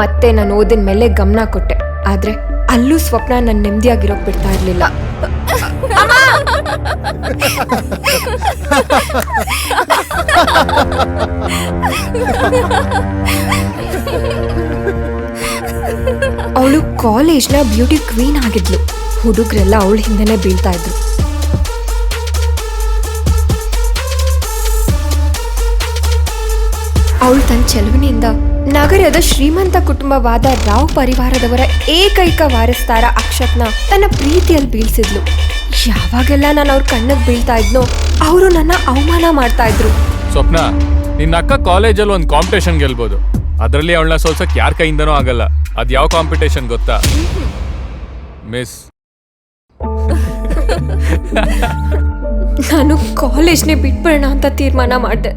ಮತ್ತೆ ನಾನು ಓದಿನ ಮೇಲೆ ಗಮನ ಕೊಟ್ಟೆ. ಆದ್ರೆ ಅಲ್ಲೂ ಸ್ವಪ್ನ ನನ್ನ ನೆಮ್ಮದಿಯಾಗಿರೋಕ್ ಬಿಡ್ತಾ ಇರ್ಲಿಲ್ಲ. ಅವಳು ಕಾಲೇಜ್ನ ಬ್ಯೂಟಿ ಕ್ವೀನ್ ಆಗಿದ್ಲು. ಹುಡುಗರೆಲ್ಲ ಅವಳ ಹಿಂದೆನೆ ಬೀಳ್ತಾ ಇದ್ರು. ಅವಳು ತನ್ನ ಚೆಲುವಿನಿಂದ ನಗರದ ಶ್ರೀಮಂತ ಕುಟುಂಬವಾದ ರಾವ್ ಪರಿವಾರದವರ ಏಕೈಕ ವಾರಸ್ತಾರ ಅಕ್ಷತ್ನ ತನ್ನ ಪ್ರೀತಿಯಲ್ಲಿ ಬೀಳ್ಸಿದ್ಲು. ಯಾವಾಗೆಲ್ಲ ನಾನು ಅವ್ರ ಕಣ್ಣಿಗೆ ಬೀಳ್ತಾ ಇದ್ನೋ ಅವರು ನನ್ನ ಅವಮಾನ ಮಾಡ್ತಾ ಇದ್ರು. ಸ್ವಪ್ನ ನಿನ್ನ ಅಕ್ಕ ಕಾಲೇಜಲ್ಲಿ ಒಂದು ಕಾಂಪಿಟೇಷನ್ ಗೆಲ್ಬೋದು. ಅದರಲ್ಲಿ ಅವಳನ್ನ ಸೋಲ್ಸಕ್ ಯಾರ ಕೈಯಿಂದನೂ ಆಗಲ್ಲ. ಅದ್ ಯಾವ ಕಾಂಪಿಟೇಷನ್ ಗೊತ್ತಾ? ಮಿಸ್ ನಾನು ಕಾಲೇಜ್ನೇ ಬಿಟ್ಬಿಡೋಣ ಅಂತ ತೀರ್ಮಾನ ಮಾಡಿದೆ.